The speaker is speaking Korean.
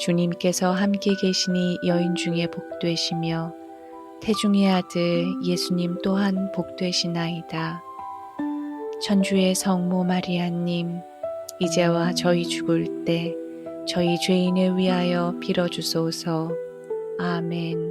주님께서 함께 계시니 여인 중에 복되시며 태중의 아들 예수님 또한 복되시나이다. 천주의 성모 마리아님, 이제와 저희 죽을 때 저희 죄인을 위하여 빌어주소서. 아멘.